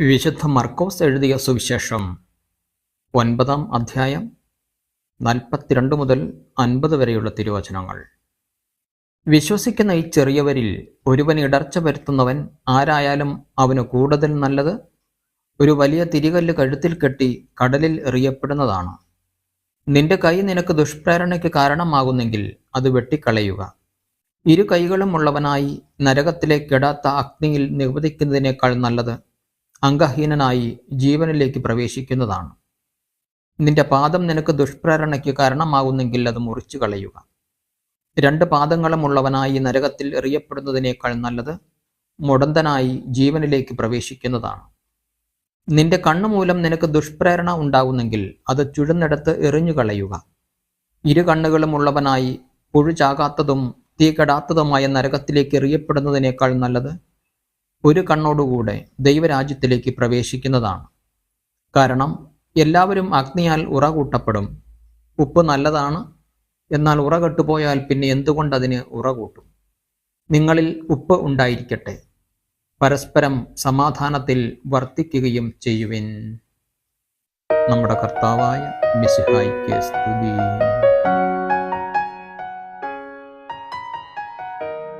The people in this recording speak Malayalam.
വിശുദ്ധ മർക്കോസ് എഴുതിയ സുവിശേഷം ഒൻപതാം അധ്യായം നാൽപ്പത്തിരണ്ട് മുതൽ അൻപത് വരെയുള്ള തിരുവചനങ്ങൾ. വിശ്വസിക്കുന്ന ഈ ചെറിയവരിൽ ഒരുവൻ ഇടർച്ച വരുത്തുന്നവൻ ആരായാലും അവന് കൂടുതൽ നല്ലത് ഒരു വലിയ തിരികല്ല് കഴുത്തിൽ കെട്ടി കടലിൽ എറിയപ്പെടുന്നതാണ്. നിന്റെ കൈ നിനക്ക് ദുഷ്പ്രേരണയ്ക്ക് കാരണമാകുന്നെങ്കിൽ അത് വെട്ടിക്കളയുക. ഇരു കൈകളും ഉള്ളവനായി നരകത്തിലെ കെടാത്ത അഗ്നിയിൽ നിവദിക്കുന്നതിനേക്കാൾ നല്ലത് അംഗഹീനനായി ജീവനിലേക്ക് പ്രവേശിക്കുന്നതാണ്. നിന്റെ പാദം നിനക്ക് ദുഷ്പ്രേരണയ്ക്ക് കാരണമാകുന്നെങ്കിൽ അത് മുറിച്ചു കളയുക രണ്ട് പാദങ്ങളുമുള്ളവനായി നരകത്തിൽ എറിയപ്പെടുന്നതിനേക്കാൾ നല്ലത് മുടന്തനായി ജീവനിലേക്ക് പ്രവേശിക്കുന്നതാണ്. നിന്റെ കണ്ണുമൂലം നിനക്ക് ദുഷ്പ്രേരണ ഉണ്ടാകുന്നെങ്കിൽ അത് ചുഴുന്നെടുത്ത് എറിഞ്ഞു കളയുക ഇരു കണ്ണുകളുമുള്ളവനായി പുഴുചാകാത്തതും പുഴു ചാകാത്തതും തീ കെടാത്തതുമായ നരകത്തിലേക്ക് എറിയപ്പെടുന്നതിനേക്കാൾ നല്ലത് ഒരു കണ്ണോടുകൂടെ ദൈവരാജ്യത്തിലേക്ക് പ്രവേശിക്കുന്നതാണ്. കാരണം എല്ലാവരും അഗ്നിയാൽ ഉറ കൂട്ടപ്പെടും ഉപ്പ് നല്ലതാണ് എന്നാൽ ഉറ കെട്ടുപോയാൽ പിന്നെ എന്തുകൊണ്ട് അതിന് ഉറ കൂട്ടും നിങ്ങളിൽ ഉപ്പ് ഉണ്ടായിരിക്കട്ടെ. പരസ്പരം സമാധാനത്തിൽ വർത്തിക്കുകയും ചെയ്യുവിൻ. നമ്മുടെ കർത്താവായ മിസിഹായിക്ക് സ്തുതി.